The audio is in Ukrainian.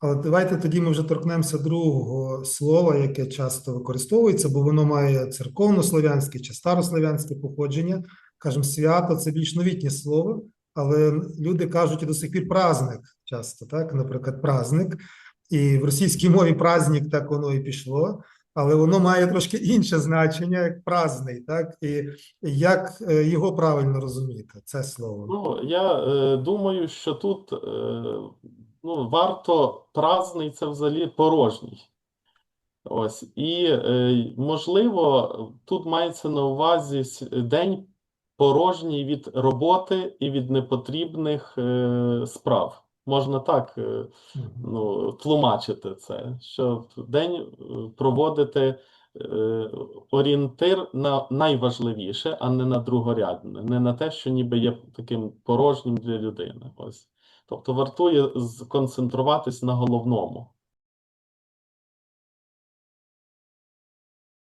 Але давайте тоді ми вже торкнемося другого слова, яке часто використовується, бо воно має церковнослов'янське чи старослов'янське походження. Кажемо, свято це більш новітнє слово, але люди кажуть і до сих пір праздник часто, так? Наприклад, праздник. І в російській мові праздник так воно і пішло, але воно має трошки інше значення, як праздний, так? І як е, його правильно розуміти, це слово? Ну, я е, думаю, що тут е, ну, варто праздний це взагалі порожній. Ось. І е, можливо, тут мається на увазі день порожній від роботи і від непотрібних е, справ. Можна так е, ну, тлумачити це, що день проводити орієнтир на найважливіше, а не на другорядне, не на те, що ніби є таким порожнім для людини. Ось. Тобто вартує сконцентруватись на головному.